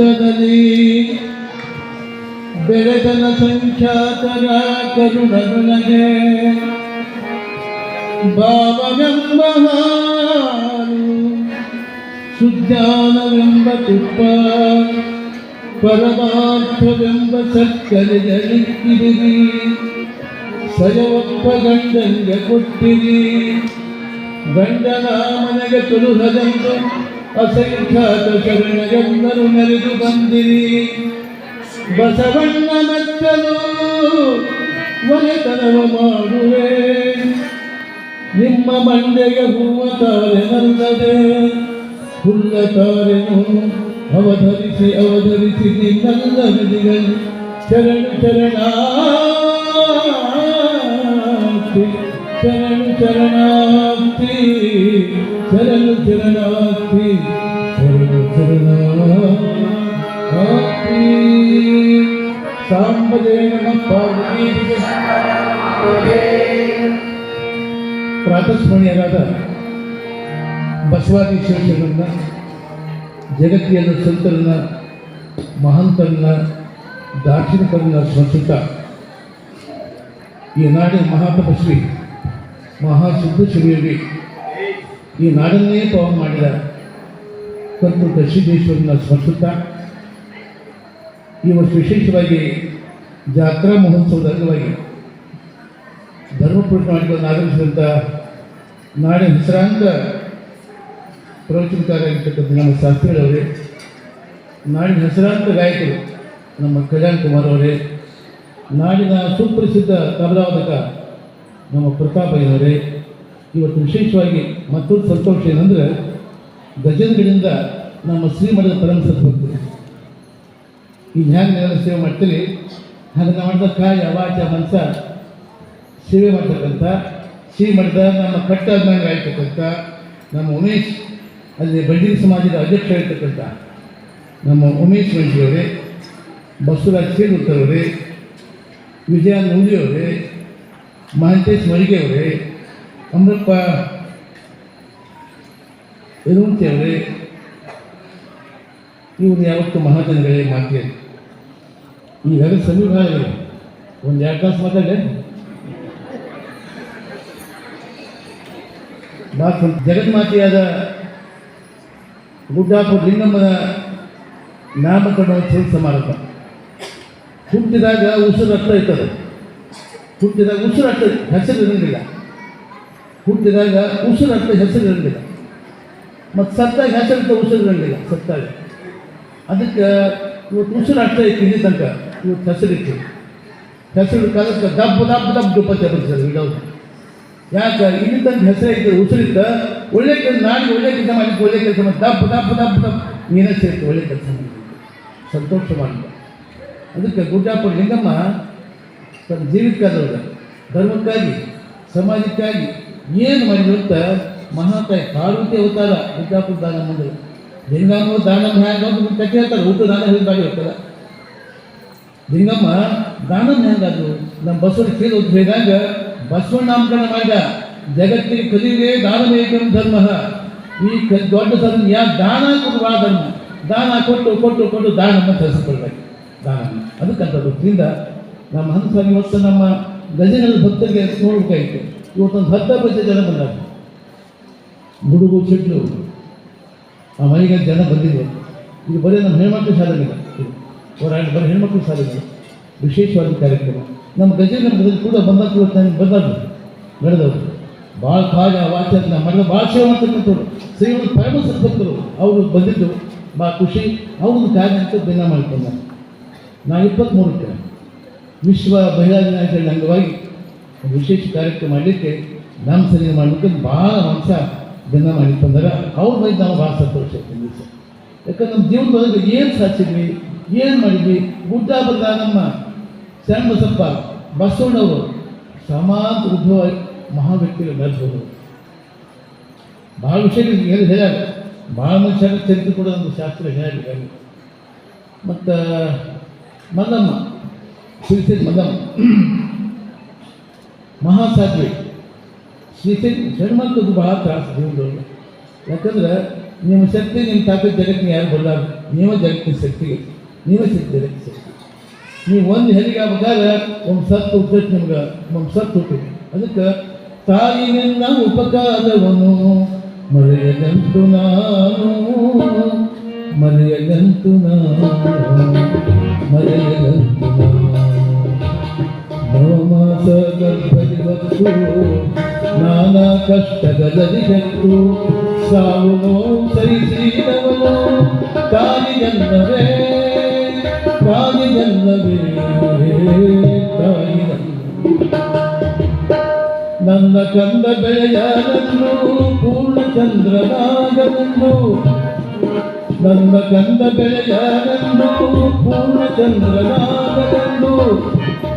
ರಕ್ತದಲ್ಲಿ ಬೆಳೆದನ ಸಂಖ್ಯಾತರ ಕರುಣಗುಣಗೆ ಭಾವವೆಂಬ ಹಾಲು ಸುಜ್ಞಾನವೆಂಬ ತುಪ್ಪ, ಪರಮಾರ್ಥವೆಂಬ ಸಕ್ಕರೆಗಳಿಕ್ಕಿದಿರಿ ಸಜವಪ್ಪ ಗಂಡಂಗೆ ಕೊಟ್ಟಿರಿ, ಗಂಡನ ಮನೆಗೆ ತುಳುಹದಂದು ಅಸಂಖ್ಯಾತ ಶರಣರೆಲ್ಲರೂ ನೆರೆದು ಬಂದಿರಿ. ಬಸವಣ್ಣ ಮೆಚ್ಚಲು ಒಲೆತನವ ಮಾಡುವೆ. ನಿಮ್ಮ ಮಂಡೆಗೆ ಹೂವ ತಾರೆ ನಲ್ಲದೆ ಹುಲ್ಲ ತಾರೆನು ಅವಧರಿಸಿ ಅವಧರಿಸಿ ನಿನ್ನೆಲ್ಲ ವಿಧಿಗಳು ಚರಣ ಶರಣಾರ್ಥಿ ಶರಣು ಶರಣಾರ್ಥಿ ಶರಣು ಶರಣಾರ್ಥಿ ಶರಣು ಶರಣಾರ್ಥಿ ಸಾಂಬಜಯ ನಮ ಪಾರ್ವತಿ ಪ್ರಾತಸ್ಮರಣೀಯರಾದ ಬಸವಾದಿ ಶಿವಶರಣರನ್ನ ಜಗತ್ತಿಯನ್ನು ಸಂತರನ್ನ, ಮಹಂತರನ್ನ ದಾರ್ಶನಿಕರನ್ನ ಈ ನಾಡಿನ ಮಹಾತಪಸ್ವಿ ಮಹಾಸಿದ್ದೇಶ್ವರಿಯಲ್ಲಿ ಈ ನಾಡನ್ನೇ ಪವನ್ ಮಾಡಿದ ಕಂತು ದಶಿದೇಶ್ವರನ ಸ್ಮರಿಸುತ್ತಾ ಈ ವರ್ಷ ವಿಶೇಷವಾಗಿ ಜಾತ್ರಾ ಮಹೋತ್ಸವದ ಅಂಗವಾಗಿ ಧರ್ಮಪುರ ಮಾಡಿಕೊಂಡು ಆಗಮಿಸಿದಂಥ ನಾಡಿನ ಹೆಸರಾಂತ ಪ್ರವಚನಕಾರರಾಗಿರ್ತಕ್ಕಂಥ ನಮ್ಮ ಶಾಸ್ತ್ರಿಗಳವರೇ ನಾಡಿನ ಹೆಸರಾಂತ ಗಾಯಕರು ನಮ್ಮ ಕಲ್ಯಾಣ್ ಕುಮಾರ್ ಅವರೇ, ನಾಡಿನ ಸುಪ್ರಸಿದ್ಧ ತಬಲಾವಾದಕ ನಮ್ಮ ಪ್ರತಾಪಯ್ಯನವರೇ ಇವತ್ತು ವಿಶೇಷವಾಗಿ ಮತ್ತೊಂದು ಸಂತೋಷ ಏನಂದರೆ ಗಜನ್ಗಳಿಂದ ನಮ್ಮ ಶ್ರೀಮಠದ ಪರಮ ಬರ್ತೀವಿ ಈ ನೆಲ ಸೇವೆ ಮಾಡ್ತೀರಿ ಹಾಗೆ ನಾವು ಮಾಡಿದ ಕಾಯ ವಾಚ, ಮನಸ ಸೇವೆ ಮಾಡ್ತಕ್ಕಂಥ ಶ್ರೀಮಠದ ನಮ್ಮ ಕಟ್ಟಾದ್ಮೇಲೆ ಆಗಿರ್ತಕ್ಕಂಥ ನಮ್ಮ ಉಮೇಶ್ ಅಲ್ಲಿ ಬಂಡೀರ ಸಮಾಜದ ಅಧ್ಯಕ್ಷ ಆಗಿರ್ತಕ್ಕಂಥ ನಮ್ಮ ಉಮೇಶ್ ಮಂಜಿಯವರೇ ಬಸವರಾಜ್ ಸೇಗುತ್ತವರೇ ವಿಜಯ ನೂಲಿಯವರೇ ಮಹಂತೇಶ್ ಮಳಿಗೆಯವರೇ ಅಮೃಪ್ಪ ಯದುವಂತಿಯವರೇ ಇವರು ಯಾವತ್ತು ಮಹಾಜನಗಳೇ ಮಾತೇ ಈಗಾಗಲೇ ಸಮೀಪ ಒಂದು ಎರಡು ತಾಸು ಮಾತಾಡಲೆ? ಭಾಳ ಜಗನ್ಮಾತೆಯಾದ ಗುಡ್ಡಾಪುರ ಲಿಂಗಮ್ಮನ ನಾಮಕರಣ ಸಮಾರಂಭ ಹುಟ್ಟಿದಾಗ ಉಸಿರು ರಕ್ತ ಇರ್ತದೆ. ಹುಟ್ಟಿದಾಗ ಉಸಿರು ರಕ್ತ ಹೆಸರು ಇರಂಗಿಲ್ಲ ಹುಟ್ಟಿದಾಗ ಉಸಿರು ರಕ್ತ ಹೆಸರು ಇರಂಗಿಲ್ಲ ಮತ್ತು ಸತ್ತಾಗ ಹೆಸರು ಉಸಿರು ಇರಂಗಿಲ್ಲ ಸತ್ತಾಗ. ಅದಕ್ಕೆ ಇವತ್ತು ಉಸಿರು ಅರ್ಥ ಐತಿ ಇಲ್ಲಿ ತನಕ ಇವತ್ತು ಹೆಸರಿತ್ತು ಹೆಸರು ಕಾಲಕ್ಕೆ ದಬ್ಬ ದಬ್ಬ ದಬ್ಬ ದುಪ್ಪತ್ತೆ ಬರ್ತಾರೆ ಇಡೋದು ಯಾಕೆ? ಇಲ್ಲಿ ತನಕ ಹೆಸರು ಉಸಿರಿತ್ತ ಒಳ್ಳೆ ಕೆಲಸ ನಾಳೆ ಒಳ್ಳೆ ಕೆಲಸ ಮಾಡಿ, ಒಳ್ಳೆ ಕೆಲಸ ಮಾಡಿ, ದಬ್ಬ ದಬ್ಬ ದಬ್ಬ ದಬ್ಬ ನೀನೇ ಸೇರ್ತು ಒಳ್ಳೆ ಕೆಲಸ ಮಾಡಿ. ಸಂತೋಷ ಮಾಡಿದ. ಅದಕ್ಕೆ ಗುಡ್ಡಾಪುರ ಲಿಂಗಮ್ಮ ತನ್ನ ಜೀವಿತಕ್ಕಾದವ್ರ ಧರ್ಮಕ್ಕಾಗಿ, ಸಮಾಜಕ್ಕಾಗಿ ಏನು ಮಾಡಿದ್ರು ಮಹಾತಾಯಿ ಪಾರ್ವತಿ ಅವತಾರ ಗುಡ್ಡಾಪುರ ದಾನ ಮುಂದೆ ಲಿಂಗಮ್ಮ ದಾನ ಹ್ಯಾಂಗ ಅಂತ ಕೇಳ್ತಾರೆ ಊಟ ದಾನ ಹೇಳಿದಾಗ ಹೇಳ್ತಾರೆ. ಲಿಂಗಮ್ಮ ದಾನ ಹ್ಯಾಂಗಾದ್ರು ನಮ್ಮ ಬಸವನ ಕೇಳಿ ಹೇಳಿದಾಗ, ಬಸವಣ್ಣ ನಾಮಕರಣ ಮಾಡಿದ, ಜಗತ್ತಿಗೆ ಕಲಿಯುವೇ ದಾನವೇಕಂ ಧರ್ಮ. ಈ ದೊಡ್ಡ ಧರ್ಮ ಯಾ ದಾನ ಕೊಡುವ ಧರ್ಮ? ದಾನ ಕೊಟ್ಟು ಕೊಟ್ಟು ಕೊಟ್ಟು ದಾನ ಹೆಸರು ಕೊಡ್ಬೇಕು ದಾನ ಅದಕ್ಕಂತ ವೃತ್ತಿಯಿಂದ ನಮ್ಮ ಹಂಸ ಇವತ್ತು ನಮ್ಮ ಗಜನದ ಭಕ್ತರಿಗೆ ನೋಡ್ಬೇಕಾಯ್ತು ಇವತ್ತೊಂದು ಹತ್ತು ಬಜೆ ಜನ ಬಂದಾಗ. ಗುಡುಗು ಸಿಡ್ಲು ಆ ಮನೆಗೆ ಜನ ಬಂದಿದೆ ಇದು ಬರೀ ನಮ್ಮ ಹೆಣ್ಮಕ್ಳು ಶಾಲೆಗಿಲ್ಲ ಹೋರಾಟ ಬರೀ ಹೆಣ್ಮಕ್ಳು ಶಾಲೆಗಿಲ್ಲ ವಿಶೇಷವಾದ ಕಾರ್ಯಕ್ರಮ. ನಮ್ಮ ಗಜೇಂದ್ರ ಕೂಡ ಬಂದಾಗ ಬಂದಾಗ ನಡೆದವರು ಭಾಳ ಕಾಜ ವಾಚನ ಮಾಡಿದ ಭಾಳ ಸೇವೆ ಮಾಡ್ತಕ್ಕಂಥವ್ರು ಒಂದು ಪರಮ ಸದ್ಭಕ್ತರು ಅವರು ಬಂದಿದ್ದು. ಭಾಳ ಖುಷಿ. ಅವ್ರದ್ದು ಕಾರ್ಯ ಅಂತ ದಿನ ಮಾಡ್ಕೊಂಡ ನಾನು ಇಪ್ಪತ್ತ್ಮೂರಕ್ಕೆ. ವಿಶ್ವ ಮಹಿಳಾ ದಿನಾಚರಣೆ ಅಂಗವಾಗಿ ವಿಶೇಷ ಕಾರ್ಯಕ್ರಮ ಮಾಡಲಿಕ್ಕೆ ನಮ್ಮ ಸರಿ ಮಾಡಲಿಕ್ಕೆ ಭಾಳ ಮನಸ ದಿನ ಮಾಡಿ ತಂದಾಗ ಅವ್ರ ಮೇಲೆ ನಾವು ಭಾಳ ಸಂತೋಷ ಆಗ್ತೀನಿ ಸರ್. ಯಾಕಂದ್ರೆ ನಮ್ಮ ಜೀವನದೊಳಗೆ ಏನು ಸಾಧಿಸಿದ್ವಿ, ಏನು ಮಾಡಿದ್ವಿ? ಗುಡ್ಡ ಬಂದ ನಮ್ಮ ಶರಣ ಬಸಪ್ಪ, ಬಸವಣ್ಣವರು ಸಮಾಜ ಉದ್ಭವ ಮಹಾ ವ್ಯಕ್ತಿಗಳು ಬೆಳೆಸೋದು ಭಾಳ ವಿಷಯ ಹೇಳಿ ಹೇಳ್ಯಾರ. ಭಾಳ ಮನುಷ್ಯರ ಚರಿತ್ರೆ ಕೂಡ ಒಂದು ಶಾಸ್ತ್ರ ಹೇಳಿದ್ದಾರೆ. ಮತ್ತು ಮಲ್ಲಮ್ಮ ಶ್ರೀ ಮಲ್ಲಮ್ಮ ಮಹಾಸಾಧ್ವಿ. ಶ್ರೀ ಶ್ರೀಮಂತದ್ದು ಭಾಳ ತ್ರಾಸ ಜೀವನದೊಳಗೆ. ಯಾಕಂದ್ರೆ ನಿಮ್ಮ ಶಕ್ತಿ, ನಿಮ್ಮ ತಾಕತ್ ಜಗತ್ತಿನ ಯಾರು ಬರಲಾರ ನೀವೇ ಜಗತ್ತಿನ ಶಕ್ತಿಗೆ. ನೀವೇ ಶಕ್ತಿ ಜಗತ್ತಿನ ಶಕ್ತಿ. ನೀವು ಒಂದು ಹೆರಿಗೆ ಆಗ್ಬೇಕಾದ್ರೆ ಒಂದು ಸತ್ತು ಹುಟ್ಟೈತೆ ನಿಮ್ಗೆ, ಒಂದು ಸತ್ತು ಹುಟ್ಟಿದೆ. ಅದಕ್ಕೆ ತಾಯಿನಿಂದ ಉಪಕಾರವನು ಮರೆಯದಂತು ನಾನು ಮರೆಯದಂತು ನಾನು ಮರೆಯದಂತು ನಾನು. ನವಮಾಸ ಗರ್ಭದಿ ಹೊತ್ತು ನಾನಾ ಕಷ್ಟಗಳಲ್ಲಿ ಬೆತ್ತು ಸಾವು ನೋವು ಸಹಿಸಿದವನು ತಾಯಿ ಜನ್ಮವೇ ತಾಯಿ ಜನ್ಮವೇ ತಾಯಿ ನನ್ನ ಕಂದ ಬೆಳೆಯನನ್ನು ಪೂರ್ಣಚಂದ್ರನಾಗನನ್ನು ನನ್ನ ಕಂದ ಬೆಳೆಯನನ್ನು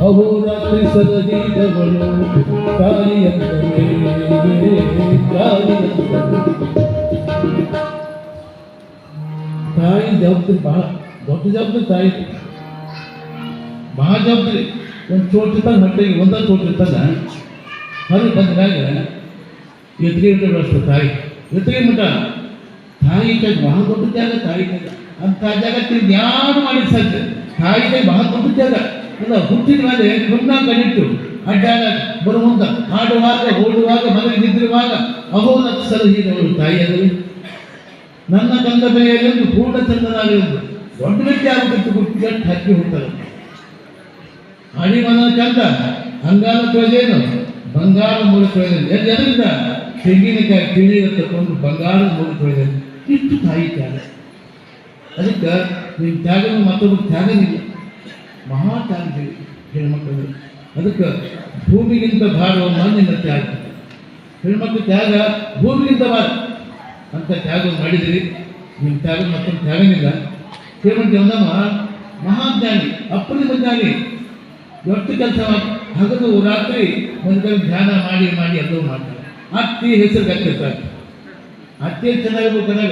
ಪೂರ್ಣಚಂದ್ರನಾಗನನ್ನು ಅಹೋರಾತ್ರಿ ಸದಹಿದವಳು ತಾಯಿಯಂದರೆ ತಾಯಿಯಂದರೆ ತಾಯಿ ಜವಾಬ್ದಾರಿ ಬಹಳ ದೊಡ್ಡ ಜವಾಬ್ದಾರಿ ತಾಯಿ ಬಹಳ ಜವಾಬ್ದಾರಿ ಒಂದು ಚೋಟ್ ಇರ್ತಾನೆ ಹೊಟ್ಟೆಗೆ ಒಂದೊಂದು ಚೋಟ್ ಇರ್ತಾನೆ ಹೊರಗೆ ಬಂದ ಮ್ಯಾಗ ಎತ್ತಿಗೆ ಮಠ ಬೆಳೆಸ್ತಾರೆ ತಾಯಿ ಎತ್ತಿಗೆ ಮಠ ತಾಯಿ ಕೈ ಬಹಳ ದೊಡ್ಡ ಜಾಗ ತಾಯಿ ಕೈ ಅಂತ ಜಾಗಕ್ಕೆ ಯಾರು ಮಾಡಿ ಸಾಧ್ಯ ತಾಯಿ ಕೈ ಬಹಳ ದೊಡ್ಡ ಜಾಗ ಅಲ್ಲ ಹುಟ್ಟಿದ ಮೇಲೆ ಕಣ್ಣಿಟ್ಟು ಅಡ್ಡಾಡ ಬರುವಂತ ಆಡುವಾಗ ಓಡುವಾಗ, ಮನೆಗೆ ನಿದ್ದಿರುವಾಗ ಅಹೋನ ಸಲಹಿದವರು ತಾಯಿ ಅದರಲ್ಲಿ ನನ್ನ ಕಂದ ಬೆಲೆಯಲ್ಲಿ ಒಂದು ಪೂರ್ಣ ಚಂದನಾಗಿರುವುದು ದೊಡ್ಡ ವ್ಯಕ್ತಿ ಆಗುತ್ತಿತ್ತು ಗುಟ್ಟು ಹಕ್ಕಿ ಹೋಗ್ತಾರೆ ಅಡಿಮನ ಕಂದ ಹಂಗಾರ ತೊಳೆದೇನು ಬಂಗಾರ ಮೂಲ ತೊಳೆದೇನು ಎಲ್ಲರಿಂದ ತೆಂಗಿನಕಾಯಿ ತಿಳಿಯ ತಗೊಂಡು ಬಂಗಾರದ ಮೂಲ ತೊಳೆದೇನು ಇಷ್ಟು ತಾಯಿ ತ್ಯಾಗ. ಅದಕ್ಕೆ ನಿಮ್ಮ ತ್ಯಾಗ ಮತ್ತೊಬ್ಬರು ತ್ಯಾಗನಿಲ್ಲ ಮಹಾ ತ್ಯಾಗ ಹೆಣ್ಮಕ್ಳು. ಅದಕ್ಕೆ ಭೂಮಿಗಿಂತ ಭಾರವನ್ನು ಮಣ್ಣಿನ ತ್ಯಾಗ. ಹೆಣ್ಮಕ್ಳು ತ್ಯಾಗ, ಭೂಮಿಗಿಂತ ಭಾರ. ಅಂತ ತ್ಯಾಗ ಮಾಡಿದಿರಿ. ನಿಮ್ಮ ತ್ಯಾಗ ಮತ್ತೊಂದು ತ್ಯಾಗನಿಲ್ಲ. ಶ್ರೀಮಂತ ಒಂದಮ್ಮ ಮಹಾಜ್ಞಾನಿ ಅಪ್ರತಿಮ ಜ್ಞಾನಿ ದೊಡ್ಡ ಕೆಲಸ ಹಗಲು, ರಾತ್ರಿ ಒಂದು ಧ್ಯಾನ ಮಾಡಿ ಮಾಡಿ ಎಲ್ಲವೂ ಮಾಡ್ತಾರೆ. ಅತ್ತಿ ಹೆಸರು ಕಟ್ಟಿರ್ತಾರೆ ಅತ್ತೆ ಚೆನ್ನಾಗಿರ್ಬೇಕು ಕನ್ನಡ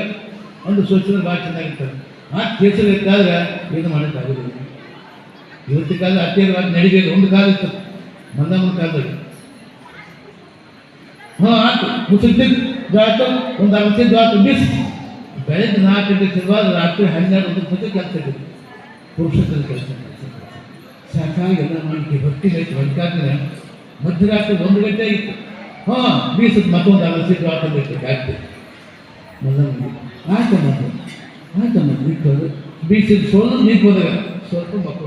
ಒಂದು ಸೋಚನೆ ಭಾಳ ಚೆನ್ನಾಗಿರ್ತಾರೆ. ಆ ಹೆಸರು ಇರ್ತಾದ್ರೆ ಏನು ಮಾಡೋಕ್ಕಾಗೋದಿಲ್ಲ. ಇವತ್ತು ಕಾಲ ಅತ್ತೆಯರು ಅದು ನಡಿಬೇಕು. ಒಂದು ಕಾಲ ಇತ್ತು. ಮಂದಮ್ಮನ ಕಾಲದಲ್ಲಿ ಹಾಂ, ಆಯ್ತು. ಮುಸುಲ್ತಿ ಆಯ್ತು ಒಂದು ಅರವತ್ತೈದು ಆಯ್ತು ಬಿಸಿ ಬೆಳಗ್ಗೆ ನಾಲ್ಕು ಗಂಟೆ ತಿರುವಾಗ ರಾತ್ರಿ ಹನ್ನೆರಡು ಒಂದು ಜೊತೆ ಕೆಲಸ ಇರುತ್ತೆ ಪುರುಷತ್ವದ ಕೆಲಸ. ಸಾಕಾಗಿ ಎಲ್ಲ ಮಾಡಿ ಭಕ್ತಿ ಆಯ್ತು ಬದುಕಾದ್ರೆ ಮಧ್ಯರಾತ್ರಿ ಒಂದು ಗಂಟೆ ಇತ್ತು. ಹಾಂ ಬೀಸತ್ ಮತ್ತೊಂದು ಅರವತ್ತೈದು ಆಯ್ತು ಬೇಕು ಜಾಸ್ತಿ ಮೊದಲು ಆಯ್ತಮ್ಮ ಆಯ್ತಮ್ಮ ನಿಂತೋದು ಬೀಸಿದ ಸೋಲು ನೀರು ಹೋದಾಗ ಸ್ವಲ್ಪ ಮಕ್ಕಳು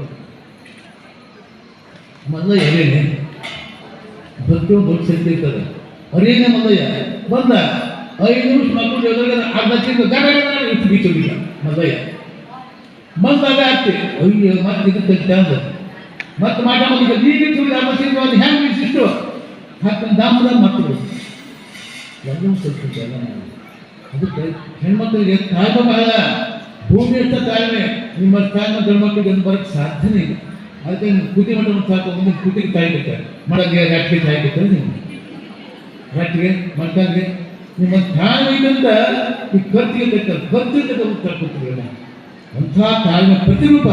ಪ್ರತಿಯೊಂದು ದೊಡ್ಡ ಶಕ್ತಿ ಇರ್ತದೆ. ಅರೇನೇ ಮೊದಲಯ್ಯ ಬಂದ. ಐದು ನಿಮಿಷ ಮಕ್ಕಳು ಎದುರುಗಡೆ ಅರ್ಧ ಗಡ ಇಟ್ಟು ಬೀಚೋಗಿಲ್ಲ ಮೊದಲಯ್ಯ ಬಂದಾಗ ಆಗ್ತಿ. ಅಯ್ಯೋ, ಮತ್ತೆ ಇದಕ್ಕೆ ಚಂದ ಮತ್ತೆ ಮಾಟ ಬಂದಿದ್ದ ಈಗ ತಿಂಗಳು ಅರ್ಧ ತಿಂಗಳು ಅದು ಹೆಂಗೆ ಬೀಸಿಷ್ಟು ಹಾಕೊಂಡು ದಾಮದ ಮಕ್ಕಳು ಎಲ್ಲವೂ ಸ್ವಲ್ಪ ಎಲ್ಲ ಅದಕ್ಕೆ ಹೆಣ್ಮಕ್ಳಿಗೆ ತಾಳ್ಮೆ ಬಹಳ. ಭೂಮಿ ಅಂತ ತಾಳ್ಮೆ. ನಿಮ್ಮ ತಾಳ್ಮೆ ಗಂಡ್ಮಕ್ಳಿಗೆ ಬರೋಕ್ಕೆ ಸಾಧ್ಯನೇ ಇಲ್ಲ. ಅದಕ್ಕೆ ಕುದಿ ಮಟ್ಟ ಸಾಕು ಮುಂದೆ ಕುದಿಗೆ ಬಿಡ್ತಾರೆ ಮಡಗೆ ರಾಟ್ಗೆ ಬಿಡ್ತಾರೆ ನೀವು. ರಾಟ್ಗೆ ಮಡ್ಕಂಗೆ ನಿಮ್ಮ ಧ್ಯಾನ ಇದ್ದಂತ ಈ ಖರ್ಚಿಗೆ ಬೇಕ ಖರ್ಚಿಗೆ ಕೊಡ್ತೀವಿ ಅಂಥ ತಾಳ್ಮೆ ಪ್ರತಿರೂಪ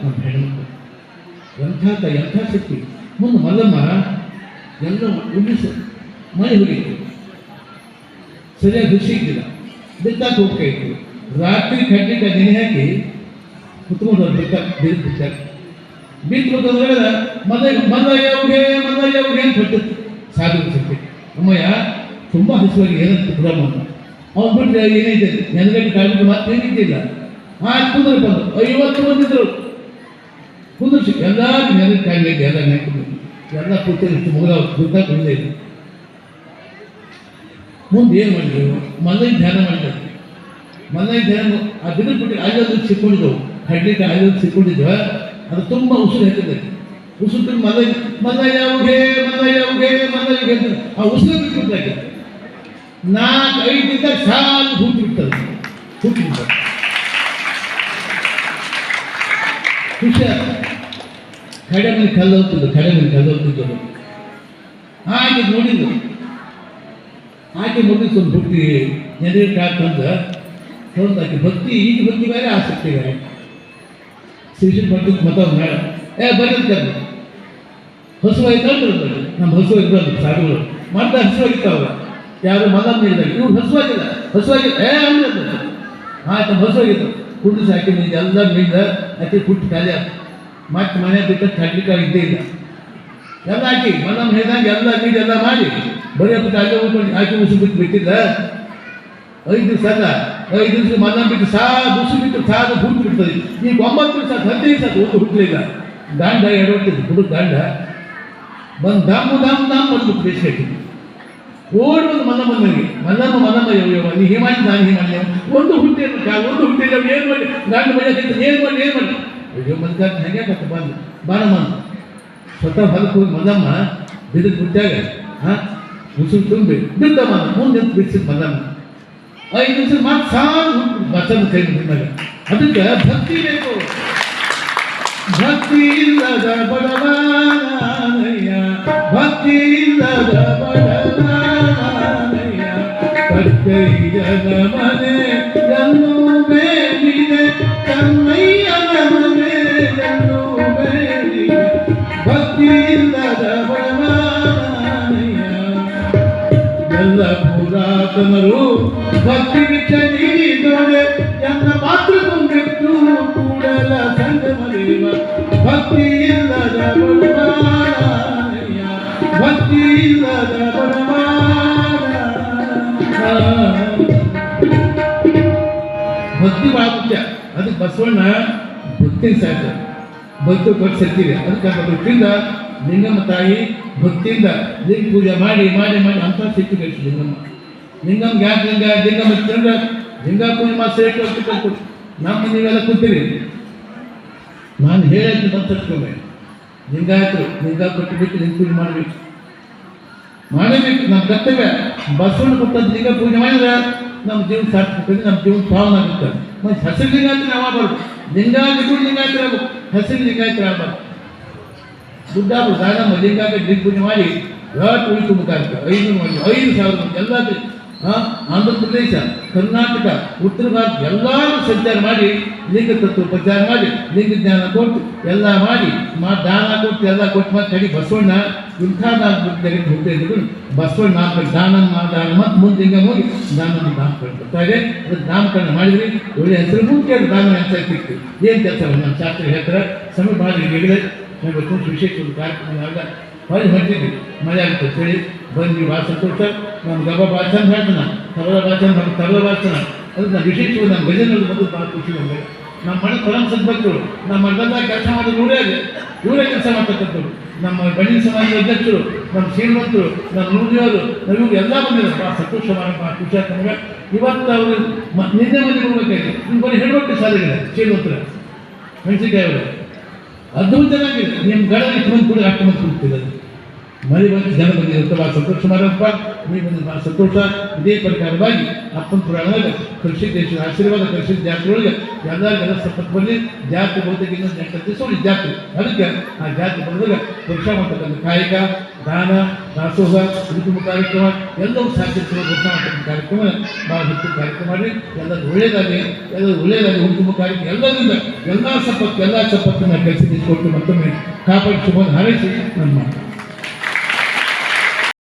ನಮ್ಮ ಹೆಣ್ಮಕ್ಳು ಎಂಥ ತಾಯಿ ಎಂಥ ಶಕ್ತಿ. ಮುಂದೆ ಮಲ್ಲಮ್ಮ ಎಲ್ಲ ಉಳಿಸ, ಮನೆ ಹೋಗಿತ್ತು ಸರಿಯಾಗಿ ಋಷಿ ಇದ್ದಿಲ್ಲ. ಬಿತ್ತಾಕ ಹೋಗ್ತಾ ಇತ್ತು. ರಾತ್ರಿ ಖಂಡಿತ ನೆನೆ ಹಾಕಿ ಕುತ್ಕೊಂಡು ಬಿತ್ತ ಬಿದ್ದು ಬಿತ್ತಾಕ ಬಿತ್ತು ಅಂತಂದ್ರೆ ಮದ ಮದಯ್ಯವ್ಗೆ ಮದಯ್ಯವ್ಗೆ ಅಂತ ಬಿಟ್ಟು ಸಾಧು ಶಕ್ತಿ ಅಮ್ಮಯ್ಯ, ತುಂಬ ಹಸುವಾಗಿ ಏನಂತ ಬ್ರಹ್ಮ ಅವ್ನು ಬಿಟ್ಟರೆ ಏನೈತೆ ನೆನಗಟ್ಟು ಮಾತ್ರ ಏನಿದ್ದಿಲ್ಲ ಆ ಕುಂದ್ರೆ ಬಂದು. ಐವತ್ತು ಬಂದಿದ್ರು ಕುಂದ್ರಿಸಿ. ಎಲ್ಲ ನೆನಗೆ ಕಾಯ್ಬೇಕು ಎಲ್ಲ ನೆನಕು ಎಲ್ಲ ಕೂತಲ್ಲಿ ಇಷ್ಟು ಮುಗಿದ ದುಡ್ಡ ಕುಂದೇ ಇಲ್ಲ. ಮುಂದೆ ಏನು ಮಾಡಿದ್ರು? ಮನೆಗೆ ಧ್ಯಾನ ಮಾಡಿದ್ರು. ಮಲ್ಲೈ ಧ್ಯಾನ, ಆ ದಿನ ಬಿಟ್ಟು ಐದೊಂದು ಸಿಕ್ಕೊಂಡಿದ್ದವು ಕಡ್ಲಿಕ್ಕೆ ಐದೊಂದು ಸಿಕ್ಕೊಂಡಿದ್ವ ಅದು ತುಂಬ ಉಸಿರು ಹೆಚ್ಚಿದೆ ಉಸಿರು ಮಲ್ಲಯ್ಯ ಉಗೆ ಮಲ್ಲಯ್ಯ ಉಗೆ ಮಲ್ಲಯ್ಯ ಉಗೆ ಅಂತ. ಆ ಉಸಿರು ಬಿಟ್ಬಿಟ್ಟಾಗ ನಾಲ್ಕು ಐದಿಂದ ಸಾಲು ಹುಟ್ಟು ಬಿಡ್ತದೆ ಖುಷಿ ಕಡೆ ಮೇಲೆ ಕಲ್ಲು ಹೋಗ್ತಿದ್ದು ಕಡೆ ಮೇಲೆ ಕಲ್ಲು ಹೋಗ್ತಿದ್ದು ಹಾಗೆ ನೋಡಿದ್ದು ಆಕೆ ಮುಗಿಸ್ ಒಂದು ಹುಟ್ಟಿ ನೆರೆ ಕಾಕಂತ ಒಂದು ಭಕ್ತಿ ಈಗ ಭಕ್ತಿ ಬೇರೆ ಆಸಕ್ತಿ ಬೇರೆ. ಶಿಕ್ಷಣ ಭಕ್ತಿ ಮತ ಬೇಡ ಏ ಬರೀದ್ ಹಸು ಅಂದ್ರೆ ನಮ್ಮ ಹಸು ಸಾಕು ಸಾಗುಗಳು ಹಸುವಾಗಿತ್ತು ಅವರು ಯಾರು ಮದ ನೀಡಿದಾಗ ಇವ್ರು ಹಸುವಾಗಿಲ್ಲ ಹಸುವಾಗಿಲ್ಲ ಏ ಅಂದ್ರೆ ಆಯ್ತು ಹಸುವಾಗಿತ್ತು ಕುಡಿಸಿ ಹಾಕಿ ನಿಂಗೆ ಎಲ್ಲ ಮೀದ ಹಾಕಿ ಪುಟ್ಟು ಖಾಲಿ ಆಯ್ತು ಮತ್ತೆ ಮನೆ ಬಿಟ್ಟು ಕಡ್ಲಿಕ್ಕೆ ಇದ್ದೇ ಇಲ್ಲ ಎಲ್ಲ ಹಾಕಿ ಹೇಳಿದಂಗೆ ಹೇಳಿದಾಗ ಎಲ್ಲ ನೀಡಿ ಎಲ್ಲ ಮಾಡಿ ಬರೀ ಹಾಕಿ ಮುಸಿ ಬಿಟ್ಟು ಬಿಟ್ಟಿಲ್ಲ ಐದು ದಿವಸ ಅಲ್ಲ, ಐದು ದಿವಸ ಮನ್ನ ಬಿಟ್ಟು ಸಾ ದುಸು ಬಿಟ್ಟು ಸಾದ ಹುಟ್ಟು ಬಿಡ್ತದೆ. ಈಗ ಒಂಬತ್ತು ದಿವಸ, ಹದಿನೈದು ದಿವಸ ಒಂದು ಹುಟ್ಟಲಿಲ್ಲ ಗಾಂಡ ಎರಡು ಹುಡುಗ ಗಾಂಡ. ಬಂದು ದಾಮು, ದಾಮ್ ದಾಮ್ ಬಂದು ಬೇಸಿಗೆ ಓಡ್ ಬಂದು ಮಲ್ಲಮ್ಮ ನನಗೆ ಮನಮ್ಮ ಮನಮ್ಮ ಯವ್ಯವ ನೀ ಹಿಮಾನಿ, ನಾನು ಹಿಮಾನಿ ಒಂದು ಹುಟ್ಟಿ ಒಂದು ಹುಟ್ಟಿಲ್ಲ ಏನು ಮಾಡಿ? ಗಂಡ ಮನೆ ಏನು ಮಾಡಿ ಏನು ಮಾಡಿ? ಅಯ್ಯೋ ಮಲ್ಕ ಹೆಂಗೆ ಕತ್ತ ಬಂದು ಬಾಣಮ್ಮ. ಸ್ವತಃ ಹೊಲಕ್ಕೆ ಹೋಗಿ ಮಲ್ಲಮ್ಮ ಬಿದ್ದು ಬಿಟ್ಟಾಗ ಹಾಂ ಉಸಿರು ತುಂಬಿ ಬಿದ್ದಮ್ಮ ಮುಂದೆ ನಿಂತು ಬಿಡಿಸಿದ ಮಲ್ಲಮ್ಮ. ಐದು ನಿಮಿಷ ಮತ್ತೆ ಸಾಲು ಬಸನ ಕೈ ಮುಗಿದಾಗ ಅದಕ್ಕೆ ಭಕ್ತಿ ಬೇಕು. ಭಕ್ತಿ ಇಲ್ಲದ ಬಡವನಯ್ಯ ಭಕ್ತಿ ಇಲ್ಲದ ಬಡವನಯ್ಯ ಕತ್ತೈಯನ ಮನೆ ಎಲ್ಲೂ ಬೇಡಿದೆ ಕನ್ನಯ್ಯನ ಮನೆ ಎಲ್ಲೂ ಬೇಡಿದೆ ಭಕ್ತಿ ಇಲ್ಲದ ಬಡವನಯ್ಯ ಎಲ್ಲ ಪುರಾತನರು ಭಕ್ತಿ ಬಿಟ್ಟ ನೀಡಿದೊಡೆ ಎನ್ನ ಮಾತೃ ಕೊಂಬಿಟ್ಟು ಕೂಡಲ ಸಂಗಮದೇವ ಭಕ್ತಿ ಇಲ್ಲದ ಭಕ್ತಿ ಭಕ್ತಿ ಮುಖ್ಯ ಬಸವಣ್ಣ, ಭಕ್ತಿ ಸಾಕು ಭಕ್ತಿ ಕೊಟ್ಟು ಸತ್ತಿದೆ ಅದಕ್ಕೆ ಭಕ್ತಿಯಿಂದ ಲಿಂಗಮ್ಮ ತಾಯಿ ಭಕ್ತಿಯಿಂದ ಲಿಂಗ ಪೂಜೆ ಮಾಡಿ ಮಾಡಿ ಮಾಡಿ ಅಂತ ಸಿಟ್ಟು ಕಳಿಸಿ ಲಿಂಗಮ್ಮ ಲಿಂಗಮ್ಮ ಯಾಕೆ ಲಿಂಗ ಇತ್ತಂದ್ರೆ ಲಿಂಗ ಪೂಜೆ ಮಾ ಸೇರಿ ಕೊಟ್ಟು ನಮ್ಮ ನೀವೆಲ್ಲ ಕೂತೀರಿ. ನಾನು ಹೇಳಕ್ಕೆ ಬಂದು ಲಿಂಗ ಆಯ್ತು ಲಿಂಗ ಕೊಟ್ಟು ಬಿಟ್ಟು ಲಿಂಗ ಪೂಜೆ ಮಾಡಬೇಕು. ಮಾಡಬೇಕು ನಮ್ಮ ಕರ್ತವ್ಯ. ಬಸವಣ್ಣ ಕೊಟ್ಟದ್ದು ಲಿಂಗ ಪೂಜೆ ಮಾಡಿದ್ರೆ ನಮ್ಮ ಜೀವನ ಸಾರ್ಥಕ ನಮ್ಮ ಜೀವನ ಪಾವನ ಆಗುತ್ತೆ ಮತ್ತು ಹಸಿರು ಲಿಂಗಾಯತ್ರ ನಾವು ಆಗಬಾರ್ದು ಲಿಂಗಾಯತರು ಲಿಂಗಾಯತರ ಆಯ್ತು ಹಸಿರು ಲಿಂಗಾಯತರ ಆಗಬಾರ್ದು. ದುಡ್ಡಾಬು ದಾನಮ್ಮ ಲಿಂಗಾಯತ ಲಿಂಗ ಪೂಜೆ ಮಾಡಿ ವಿರಾಟ್ ಉಳಿ ತುಂಬಕಾರ್ಕ ಐದು ಐದು ಸಾವಿರ ಎಲ್ಲ ಆಂಧ್ರ ಪ್ರದೇಶ, ಕರ್ನಾಟಕ, ಉತ್ತರ ಭಾರತ ಎಲ್ಲರೂ ಸಂಚಾರ ಮಾಡಿ, ಲಿಂಗ ತತ್ವ ಪ್ರಚಾರ ಮಾಡಿ, ಲಿಂಗ ಜ್ಞಾನ ಕೊಟ್ಟು ಎಲ್ಲ ಮಾಡಿ, ಮಾ ದಾನ ಕೊಟ್ಟು ಎಲ್ಲ ಕೊಟ್ಟು ಮತ್ತೆ ಕಡಿ ಬಸವಣ್ಣ, ಇಂಥ ದಾನ ತೆಗೆದು ಹುಟ್ಟಿದ್ರು ಬಸವಣ್ಣ ದಾನ ಮಾ ಮತ್ತೆ ಮುಂದೆ ಹಿಂಗೆ ಹೋಗಿ ದಾನ ನಾಮಕರಣ ಬರ್ತಾ ಇದೆ. ಅದಕ್ಕೆ ನಾಮಕರಣ ಮಾಡಿದ್ರಿ. ಒಳ್ಳೆ ಹೆಸರು ಮುಂಚೆ ದಾನ ಹೆಸರು ಸಿಕ್ತು ಏನು ಕೆಲಸ ನಮ್ಮ ಶಾಸ್ತ್ರ ಹೇಳ್ತಾರೆ ಭಾಳ ಹೇಳಿದೆ. ಇವತ್ತು ವಿಶೇಷ ಒಂದು ಕಾರ್ಯಕ್ರಮ ಹೊರಗೆ ಹೊಂಟಿದ್ವಿ ಮಳೆ ಆಗುತ್ತೆ ಅಂತೇಳಿ ಬಂದ್ವಿ ಭಾಳ ಕೊಟ್ಟ ನಮ್ಮ ಗಬ ಬಾಚನ್ ಹೇಳ್ತಾನ ತಬಲ ಭಾಳ ನಮ್ಮ ತಬಲ ಬಾಚನ ಅದಕ್ಕೆ ನಾನು ವಿಶೇಷವಾಗಿ ನಮ್ಮ ಗಜನಲ್ಲಿ ಬಂದು ಭಾಳ ಖುಷಿ ಬಂದೆ ನಮ್ಮ ಮನೆ ಪರಮ ಸದ್ಭಕ್ತರು, ನಮ್ಮ ಮಠದಾಗ ಕೆಲಸ ಮಾಡೋದು ಇವರೇ ಇವರೇ ಕೆಲಸ ಮಾಡ್ತಕ್ಕಂಥವ್ರು. ನಮ್ಮ ಬಣ್ಣಿನ ಸಮಾಜದ ಅಧ್ಯಕ್ಷರು, ನಮ್ಮ ಶ್ರೀಮಂತರು, ನಮ್ಮ ನೂರಿಯವರು ನಾವು ಎಲ್ಲ ಬಂದಿದ್ದಾರೆ. ಭಾಳ ಸಂತೋಷ ಮಾಡಿ, ಭಾಳ ಖುಷಿ ಆಗ್ತದೆ ನಮಗೆ. ಇವತ್ತು ಅವರು ನಿನ್ನೆ ಮನೆಗೆ ಹೋಗ್ಬೇಕಾಗಿದೆ ನಿಮ್ಮ ಬರೀ ಹೆಣ್ಮಕ್ಳು ಸಾಲಿಗಿದೆ ಶ್ರೀಮಂತರ. ಮೆಣಸಿನಕಾಯಿ ಅವರು. ಅದ್ಭುತ ಚೆನ್ನಾಗಿದೆ ನಿಮ್ಮ ಗಡ ಬಂದು ಕೂಡ ಮಂದಿ ಕೂಡ್ತಿರೋದು ಮಳೆ ಬಂದು ಜನ ಬಂದಿರುತ್ತೆ ಭಾಳ ಸಂತೋಷ ಮಾಡಪ್ಪ ನೀವು ಬಂದು ಭಾಳ ಸಂತೋಷ. ಇದೇ ಪ್ರಕಾರವಾಗಿ ಅಪ್ಪನ ಪುರಾಣದಾಗ ಕೃಷಿ ದೇಶದ ಆಶೀರ್ವಾದ ಕೃಷಿ ಜಾತ್ರೆಯೊಳಗೆ ಎಲ್ಲ ಎಲ್ಲ ಸಂಪತ್ತು ಬರಲಿ ಜಾತ್ರೆ ಬಹುತೇಕ ಇನ್ನೊಂದು ಎಂಟು ದಿವಸ ಜಾತ್ರೆ ಅದಕ್ಕೆ ಆ ಜಾತ್ರೆ ಬಂದಾಗ ಪುರುಷ ಮಾಡ್ತಕ್ಕಂಥ ಕಾಯಕ, ದಾನ, ದಾಸೋಹ ಋತುಮ ಕಾರ್ಯಕ್ರಮ, ಎಲ್ಲವೂ ಸಾಧ್ಯತೆ ಪುರುಷ ಮಾಡ್ತಕ್ಕಂಥ ಕಾರ್ಯಕ್ರಮ, ಭಾಳ ಹೆಚ್ಚು ಕಾರ್ಯಕ್ರಮ ಮಾಡಿ, ಎಲ್ಲರೂ ಒಳ್ಳೆಯದಾಗಲಿ ಎಲ್ಲರೂ ಒಳ್ಳೆಯದಾಗಲಿ ಹುಡುಕುಮ ಕಾರ್ಯಕ್ರಮ. ಎಲ್ಲರಿಂದ ಎಲ್ಲ ಸಂಪತ್ತು, ಎಲ್ಲ ಸಂಪತ್ತನ್ನು ಕೆಲಸ ಕೊಟ್ಟು ಮತ್ತೊಮ್ಮೆ ಕಾಪಾಡಿ ಶುಭ ಹಾರೈಸಿ ನನ್ನ